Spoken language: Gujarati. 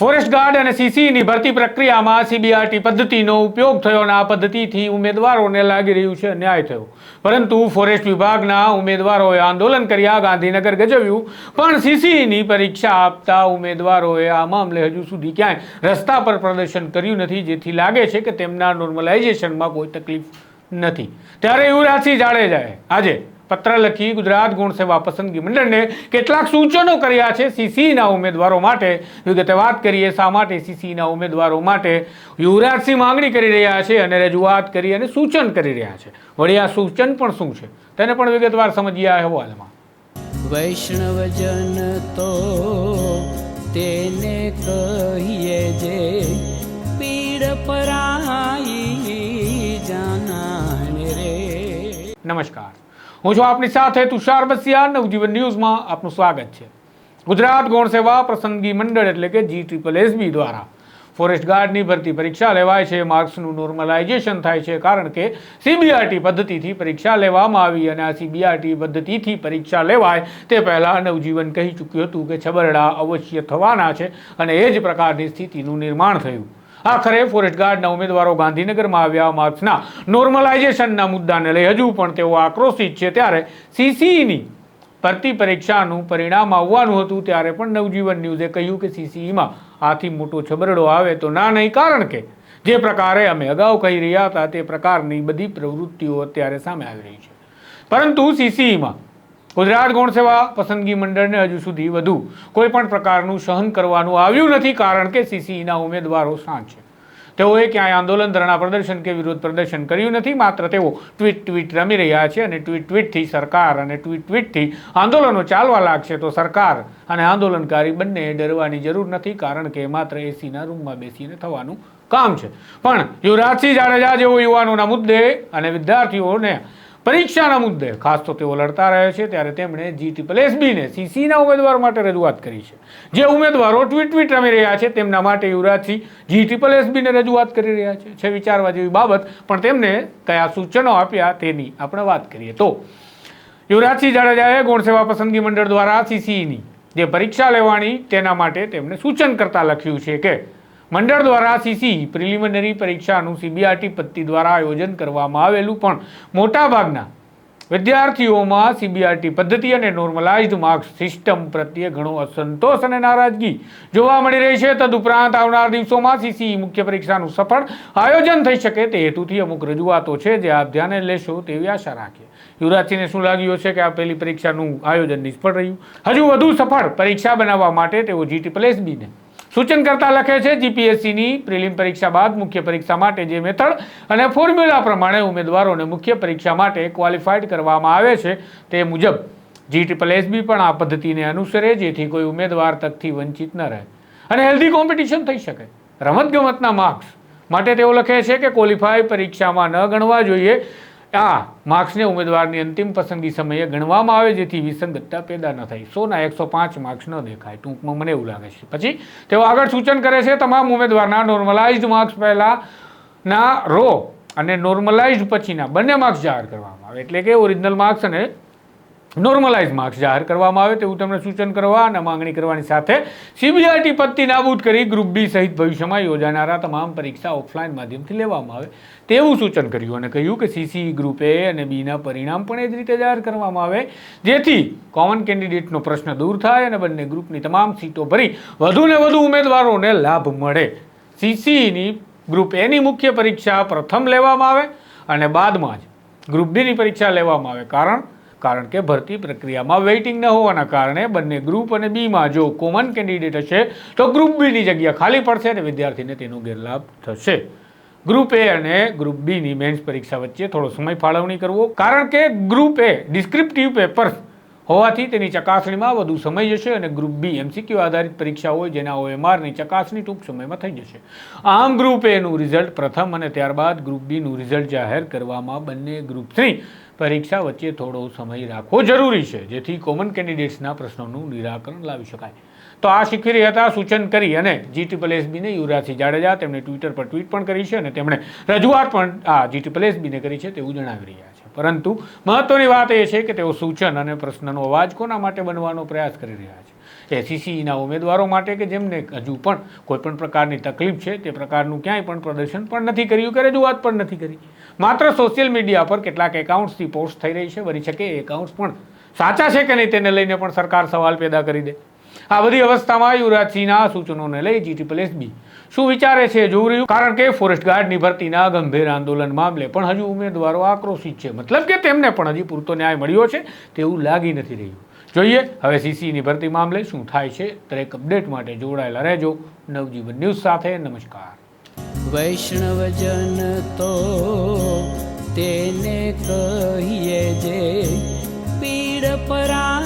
ફોરેસ્ટ ગાર્ડ અને સીસીની ભરતી પ્રક્રિયામાં સીબીઆરટી પદ્ધતિનો ઉપયોગ થયો અને આ પદ્ધતિથી ઉમેદવારોને લાગી રહ્યું છે ન્યાય થયો. પરંતુ ફોરેસ્ટ વિભાગના ઉમેદવારોએ આંદોલન કર્યા, ગાંધીનગર ગજવ્યું, પણ સીસીની પરીક્ષા આપતા ઉમેદવારોએ આ મામલે હજુ સુધી ક્યાંય રસ્તા પર પ્રદર્શન કર્યું નથી, જેથી લાગે છે કે તેમના નોર્મલાઇઝેશનમાં કોઈ તકલીફ નથી. ત્યારે યુવરાજસિંહ જાડેજાએ આજે પત્ર લખી ગુજરાત ગુણ સેવા પસંદગી મંડળને કેટલાક સૂચનો કર્યા છે સીસીના ઉમેદવારો માટે. વિગતે વાત કરીએ શા માટે સીસીના ઉમેદવારો માટે યુવરાજસિંહ માંગણી કરી રહ્યા છે અને રજૂઆત કરી અને સૂચન કરી રહ્યા છે. વળી આ સૂચન પણ શું છે? તેને પણ વિગતવાર સમજીએ આ અહેવાલમાં. વૈષ્ણવજન તો તેને કહીએ જે પીડ પરાઈ જાના રે. નમસ્કાર. હું છું આપની સાથે તુષાર બસિયા નવજીવન ન્યૂઝમાં આપનું સ્વાગત છે. ગુજરાત ગૌણ સેવા પસંદગી મંડળ એટલે કે જી ટ્રિપલ એસબી દ્વારા ફોરેસ્ટ ગાર્ડની ભરતી પરીક્ષા લેવાય છે. માર્ક્સનું નોર્મલાઇઝેશન થાય છે કારણ કે સીબીઆરટી પદ્ધતિથી પરીક્ષા લેવામાં આવી અને આ સીબીઆરટી પદ્ધતિથી પરીક્ષા લેવાય તે પહેલાં નવજીવન કહી ચૂક્યું હતું કે છબરડા અવશ્ય થવાના છે અને એ જ પ્રકારની સ્થિતિનું નિર્માણ થયું. આખરે ફોરેસ્ટ ગાર્ડના ઉમેદવારો ગાંધીનગરમાં આવ્યા માર્ક્સના નોર્મલાઇઝેશનના મુદ્દાને લઈ. હજુ પણ તેઓ આક્રોશિત છે. ત્યારે સીસીઈની ભરતી પરીક્ષાનું પરિણામ આવવાનું હતું. ત્યારે પણ નવજીવન ન્યૂઝે કહ્યું કે સીસીઈમાં આથી મોટો છબરડો આવે તો ના નહીં, કારણ કે જે પ્રકારે અમે અગાઉ કહી રહ્યા હતા તે પ્રકારની બધી પ્રવૃત્તિઓ અત્યારે સામે આવી રહી છે. પરંતુ સીસીઈમાં ગુજરાત ગૌણ સેવા પસંદગી મંડળને હજુ સુધી વધુ કોઈ પણ પ્રકારનું સહન કરવાનું આવ્યું નથી કારણ કે સીસીઈના ઉમેદવારો શાંત છે. તેઓએ ક્યાંય આંદોલન, ધરણા પ્રદર્શન કે વિરોધ પ્રદર્શન કર્યું નથી, માત્ર તેઓ ટ્વીટ ટ્વીટ રમી રહ્યા છે અને ટ્વીટ ટ્વીટથી સરકાર અને ટ્વીટ ટ્વીટથી આંદોલનો ચાલવા લાગશે તો સરકાર અને આંદોલનકારી બંને ડરવાની જરૂર નથી કારણ કે માત્ર એસીના રૂમમાં બેસીને થવાનું કામ છે. પણ યુવરાજસિંહ જાડેજા જેવો યુવાનોના મુદ્દે અને વિદ્યાર્થીઓને પરીક્ષાના મુદ્દે, ખાસ તો તેઓ લડતા રહે છે, ત્યારે તેમણે જી ટ્રિપલ એસબીને સીસીના ઉમેદવાર માટે રજૂઆત કરી છે. જે ઉમેદવારો ટ્વીટ ટ્વીટ રમી રહ્યા છે, તેમના માટે યુવરાજસિંહ જી ટ્રિપલ એસબીને રજૂઆત કરી રહ્યા છે છે વિચારવા જેવી બાબત, પણ તેમને કયા સૂચનો આપ્યા તેની આપણે વાત કરીએ તો. યુવરાજસિંહ જાડેજાએ ગુણસેવા પસંદગી મંડળ દ્વારા સીસીઈની જે પરીક્ષા લેવાની, તેના માટે તેમણે સૂચન કરતા લખ્યું છે કે મંડળ દ્વારા સીસી પ્રિલિમિનરી પરીક્ષાનું સીબીઆરટી પદ્ધતિ દ્વારા આયોજન કરવામાં આવેલું પણ મોટાભાગના વિદ્યાર્થીઓમાં સીબીઆરટી પદ્ધતિ અને નોર્મલાઇઝ્ડ માર્ક્સ સિસ્ટમ પ્રત્યે ઘણો અસંતોષ અને નારાજગી જોવા મળી રહી છે. તદુપરાંત આવનાર દિવસોમાં સીસી મુખ્ય પરીક્ષાનું સફળ આયોજન થઈ શકે તે હેતુથી અમુક રજૂઆતો છે જે આપ ધ્યાને લેશો તેવી આશા રાખીએ. યુવરાજસિંહને શું લાગ્યું છે કે આ પહેલી પરીક્ષાનું આયોજન નિષ્ફળ રહ્યું? હજુ વધુ સફળ પરીક્ષા બનાવવા માટે તેઓ જી પ્લેસ એસબીને સૂચન કરતા લખે છે, જીપીએસસીની પ્રિલિમ પરીક્ષા બાદ મુખ્ય પરીક્ષા માટે જે મેથડ અને ફોર્મ્યુલા પ્રમાણે ઉમેદવારોને મુખ્ય પરીક્ષા માટે ક્વોલિફાઈડ કરવામાં આવે છે તે મુજબ જી ટ્રિપલ એસબી પણ આ પદ્ધતિને અનુસરે, જેથી કોઈ ઉમેદવાર તકથી વંચિત ન રહે. અને હેલ્ધી કોમ્પિટિશન થઈ શકે. રમતગમતના માર્ક્સ માટે તેઓ લખે છે કે ક્વોલિફાઈ પરીક્ષામાં ન ગણવા જોઈએ. આ માર્ક્સને ઉમેદવારની અંતિમ પસંદગી સમયે ગણવામાં આવે જેથી વિસંગતતા પેદા ન થાય. સોના એકસો પાંચ માર્ક્સ ન દેખાય. ટૂંકમાં મને એવું લાગે છે. પછી તેઓ આગળ સૂચન કરે છે, તમામ ઉમેદવારના નોર્મલાઇઝ્ડ માર્ક્સ પહેલાંના રો અને નોર્મલાઇઝ્ડ પછીના બંને માર્ક્સ જાહેર કરવામાં આવે. એટલે કે ઓરિજિનલ માર્ક્સ અને નોર્મલાઇઝ માર્ક્સ જાહેર કરવામાં આવે તેવું તેમણે સૂચન કરવા અને માંગણી કરવાની સાથે સીબીઆઈટી પત્તી નાબૂદ કરી ગ્રુપ બી સહિત ભવિષ્યમાં યોજાનારા તમામ પરીક્ષા ઓફલાઈન માધ્યમથી લેવામાં આવે તેવું સૂચન કર્યું અને કહ્યું કે સીસી ગ્રુપ એ અને બીના પરિણામ પણ એ જ રીતે જાહેર કરવામાં આવે, જેથી કોમન કેન્ડિડેટનો પ્રશ્ન દૂર થાય અને બંને ગ્રુપની તમામ સીટો ભરી વધુને વધુ ઉમેદવારોને લાભ મળે. સીસીની ગ્રુપ એની મુખ્ય પરીક્ષા પ્રથમ લેવામાં આવે અને બાદમાં જ ગ્રુપ બીની પરીક્ષા લેવામાં આવે. કારણ કારણ કે ભરતી પ્રક્રિયામાં વેઇટિંગ ન હોવાના કારણે બંને ગ્રુપ અને બીમાં જો કોમન કેન્ડિડેટ હશે, તો ગ્રુપ બીની જગ્યા ખાલી પડશે અને વિદ્યાર્થીને તેનો ગેરલાભ થશે. ગ્રુપ એ અને ગ્રુપ બીની મેન્સ પરીક્ષા વચ્ચે થોડો સમય ફાળવણી કરવો, કારણ કે ગ્રુપ એ ડિસ્ક્રિપ્ટિવ પેપર્સ હોવાથી તેની ચકાસણીમાં વધુ સમય જશે અને ગ્રુપ બી એમસીક્યુ આધારિત પરીક્ષા હોય જેના ઓએમઆરની ચકાસણી ટૂંક સમયમાં થઈ જશે. આમ ગ્રુપ એનું રિઝલ્ટ પ્રથમ અને ત્યારબાદ ગ્રુપ બીનું રિઝલ્ટ જાહેર કરવામાં બંને ગ્રુપ થ્રી પરીક્ષા વચ્ચે થોડો સમય રાખવો જરૂરી છે, જેથી કોમન કેન્ડિડેટ્સના પ્રશ્નોનું નિરાકરણ લાવી શકાય. તો આ શિખરી હતા સૂચન કરી અને જી ટ્રિપલ એસબીને યુવરાજસિંહ જાડેજા તેમણે ટ્વિટર પર ટ્વીટ પણ કરી છે અને તેમણે રજૂઆત પણ આ જી ટ્રિપલ એસબીને કરી છે તેવું જણાવી રહ્યા છે. પરંતુ મહત્વની વાત એ છે કે તેઓ સૂચન અને પ્રશ્નનો અવાજ કોના માટે બનવાનો પ્રયાસ કરી રહ્યા છે? એસીસીના ઉમેદવારો માટે કે જેમને હજુ પણ કોઈપણ પ્રકારની તકલીફ છે, તે પ્રકારનું ક્યાંય પણ પ્રદર્શન પણ નથી કર્યું કે રજૂઆત પણ નથી કરી. માત્ર સોશિયલ મીડિયા પર કેટલાક એકાઉન્ટ્સથી પોસ્ટ થઈ રહી છે. વળી શકે એ એકાઉન્ટ્સ પણ સાચા છે કે નહીં તેને લઈને પણ સરકાર સવાલ પેદા કરી દે. આ બધી અવસ્થામાં યુવરાજસિંહના સૂચનોને લઈ જી ટ્રિપલ એસબી શું વિચારે છે જોવું રહ્યું? કારણ કે ફોરેસ્ટ ગાર્ડની ભરતીના ગંભીર આંદોલન મામલે પણ હજુ ઉમેદવારો આક્રોશિત છે. મતલબ કે તેમને પણ હજી પૂરતો ન્યાય મળ્યો છે તેવું લાગી નથી રહ્યું. જોઈએ, હવે સીસીની ભરતી મામલે શું થાય છે? દરેક અપડેટ માટે જોડાયેલા રહેજો. નવજીવન ન્યૂઝ સાથે નમસ્કાર. વૈષ્ણવજન તો તેને કહીએ જે પીડ પરાઈ